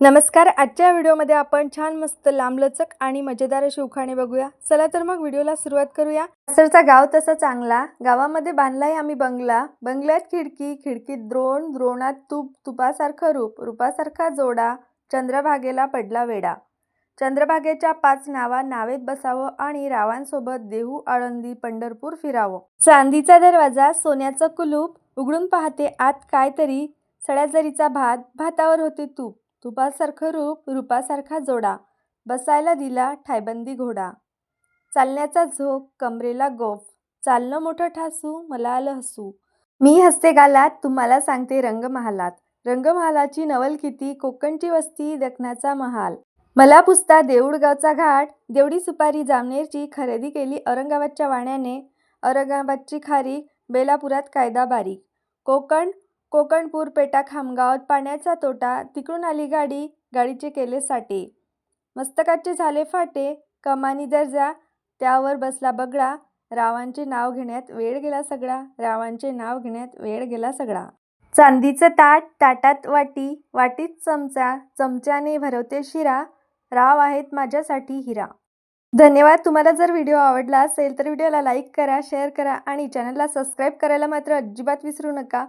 नमस्कार आजच्या व्हिडिओमध्ये आपण छान मस्त लांबलचक आणि मजेदार अशी उखाणे बघूया. चला तर मग व्हिडिओला सुरुवात करूया. सासरचा गाव तसा चांगला. गावामध्ये बांधलाय आम्ही बंगला. बंगल्यात खिडकी खिडकीत द्रोण द्रोणात तूप तुपासारखं रूप रूपासारखा जोडा चंद्रभागेला पडला वेडा चंद्रभागेच्या पाच नावा नावेत बसावं आणि रावांसोबत देहू आळंदी पंढरपूर फिरावं. चांदीचा दरवाजा सोन्याचं कुलूप उघडून पाहते आत काय तरी सड्याजरीचा भात भातावर होते तूप. तुपासारखं रूप रूपासारखा जोडा बसायला दिला ठायबंदी घोडा. चालण्याचा झोप कमरेला गोफ चालणं मोठं ठासू मला आलं हसू. मी हसते गालात तुम्हाला सांगते रंगमहालात. रंगमहालाची नवल किती कोकणची वस्ती दखनाचा महाल. मला पुसता देऊळगावचा घाट देवडी सुपारी जामनेरची खरेदी केली औरंगाबादच्या वाण्याने. औरंगाबादची खारी बेलापुरात कायदा बारीक. कोकण कोकणपूर पेटा खामगावात पाण्याचा तोटा तिकडून आली गाडी गाडीचे केले साठे. मस्तकाचे झाले फाटे कमानी दर्जा त्यावर बसला बगडा रावांचे नाव घेण्यात वेळ गेला सगळा रावांचे नाव घेण्यात वेळ गेला सगळा. चांदीचं ताट ताटात वाटी वाटीत चमचा चमच्याने भरवते शिरा राव आहेत माझ्यासाठी हिरा. धन्यवाद तुम्हाला जर व्हिडिओ आवडला असेल तर व्हिडिओला लाईक करा शेअर करा आणि चॅनलला सबस्क्राईब करायला मात्र अजिबात विसरू नका.